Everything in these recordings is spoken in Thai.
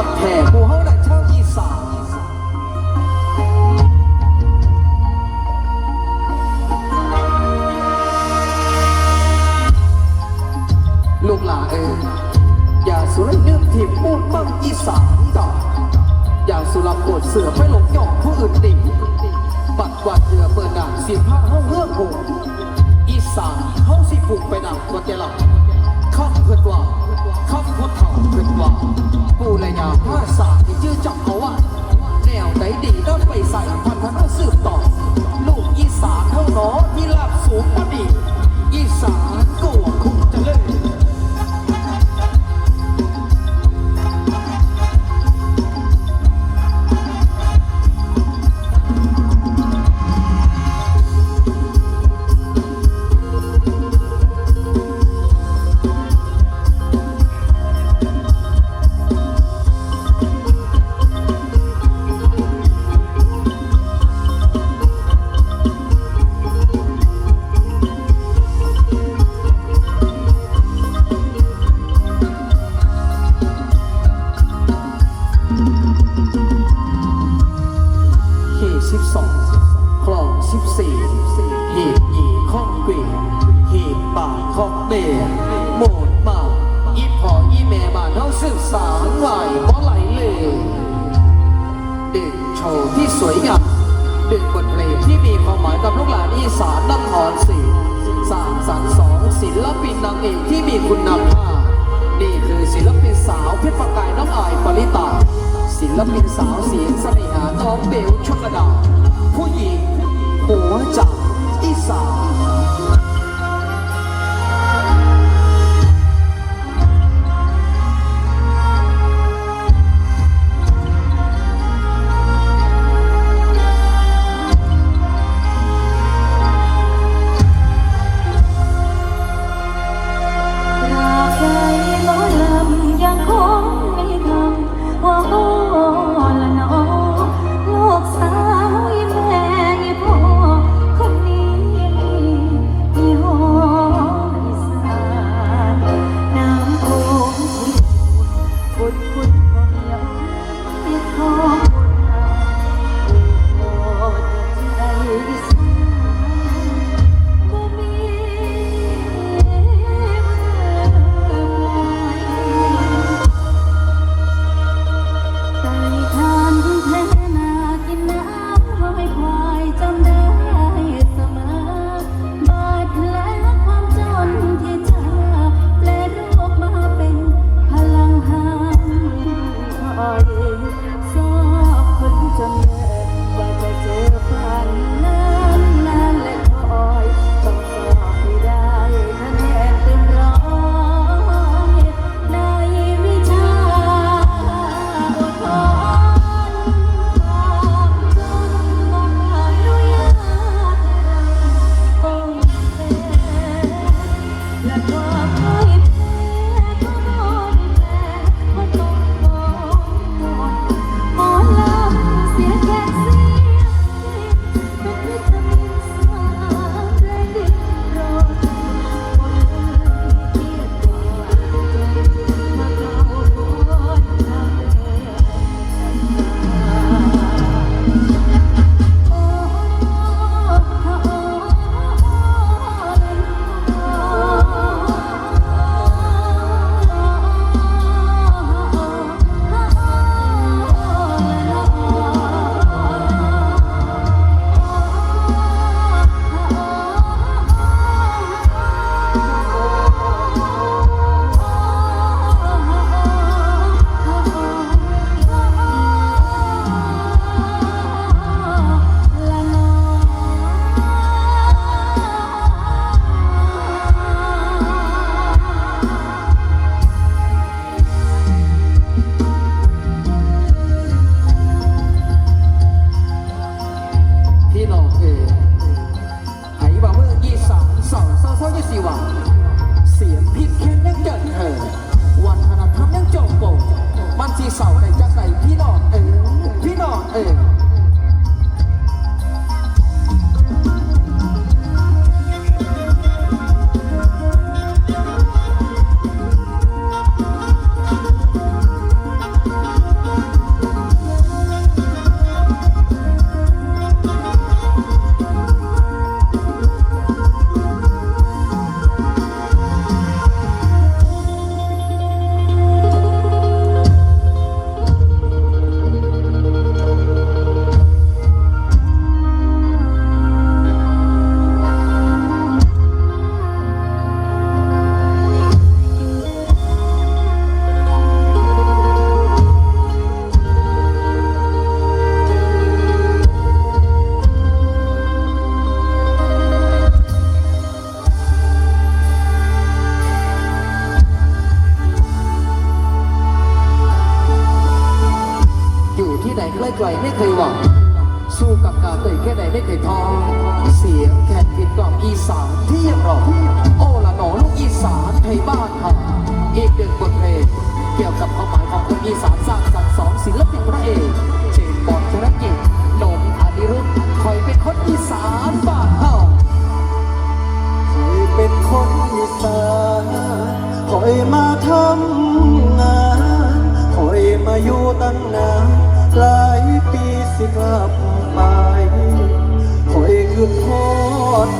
หลายขับแท่ผู้เฮาดันชาวอีสานลูกหลานเอ๋ยอย่าสุรเนื่องทิมมูดเมืองอีสานดอกอย่าสุรปวดเสือไปหลงหยอกผู้อื่นติปัดกวาดเรือเปิดด่านสิผ้าเฮาเฮือกหงอีสานเฮาสิผูกไปดังกว่าแต่ละข้ามเพื่อนว่าข้ามพุทธเฒ่าเพื่อนว่า ผู้ระยาผ้าสาที่ชื่อจับเอาว่าแนวไหนดีก็ไปใส่พันธนาสืบต่อ ลูกอีสานเท่าน้อที่ลาบสูงพอดี อีสาน สวยงามดึงบทเพลงที่มีความหมายกับลูกหลานอีสานนครศรีสางสรรค์สองศิลปินนางเอกที่มีคุณภาพนี่คือศิลปินสาวเพชรประกายน้องอายปริตา ศิลปินสาวเสียงเสน่หาน้องเบลชุกดา ผู้หญิงหัวจากอีสาน สานไทยบ้านค่ะอีกหนึ่งบทเพลงเกี่ยวกับความหมายของคนอีสานสร้างสรรค์สองศิลปินพระเอกเจมส์บอลธนกิจนนท์อดิรุธคอยเป็นคนอีสานบ้านเฮาคอยเป็นคนอีสานคอยมาทำงานคอยมาอยู่ตั้งนานหลายปีสิกลับไปคอยขึ้นฮอดพ่อค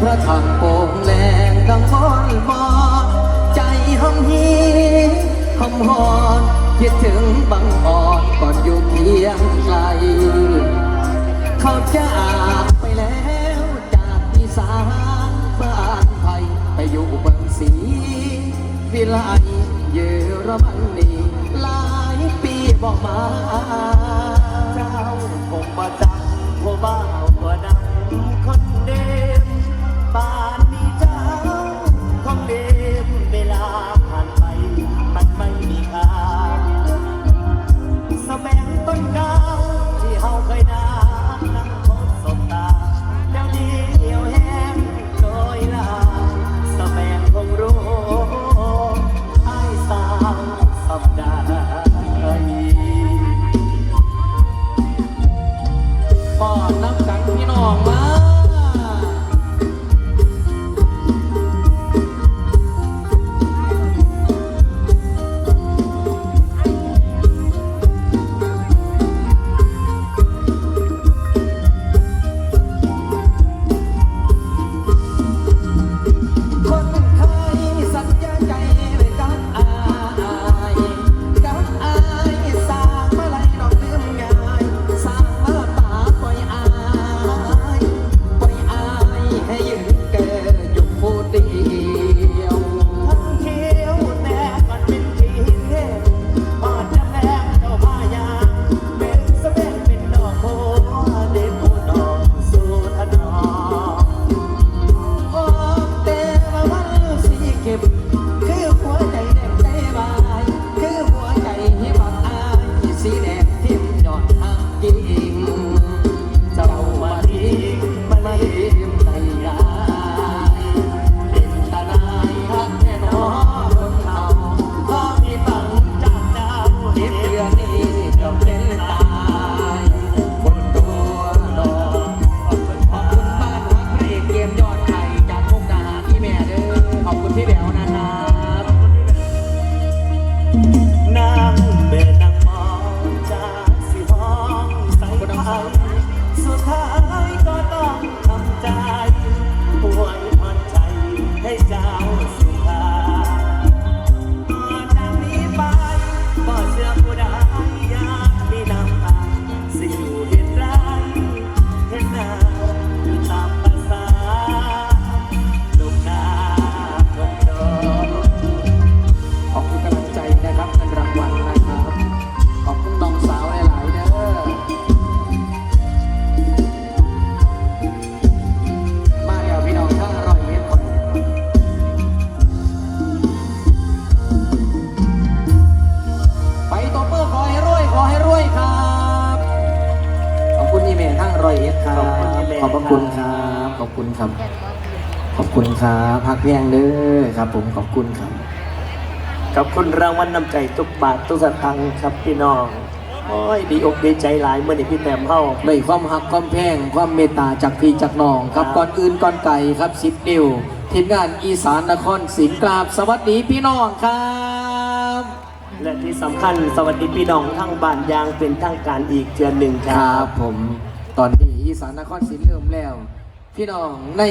พระธรงโป่งแรงดังฟ้อนบอใจห้องฮีห้องหอนคิดถึงบางอ่อนก่อนอยู่เพียงไกล เขาจะอาบไปแล้วจากที่สานบ้านไทยไปอยู่บนสีวิไลเยอรมันนีหลายปีบอกมาเจ้าคงประจังพอบ้าตัวนั้นคนเดียว มขอบคุณครับ ขอบคุณรางวัลนนำใจทุกบาททุกสตางค์ครับพี่น้อง โอ้ยดีอกดีใจหลายเมื่อนี่พี่แต้มเข้าได้ความหักความแพงความเมตตาจากพี่จากน้องครับ ก่อนอื่นก่อนไก่ครับสิบนิ้วทีมงานอีสานนครสิงห์กราบสวัสดีพี่น้องครับและที่สำคัญสวัสดีพี่น้องทั้งบ้านยางเป็นทางการอีกเทือนหนึ่งครัรับผมตอนนี้อีสานนครสิงห์เริ่มแล้ว พี่น้องใน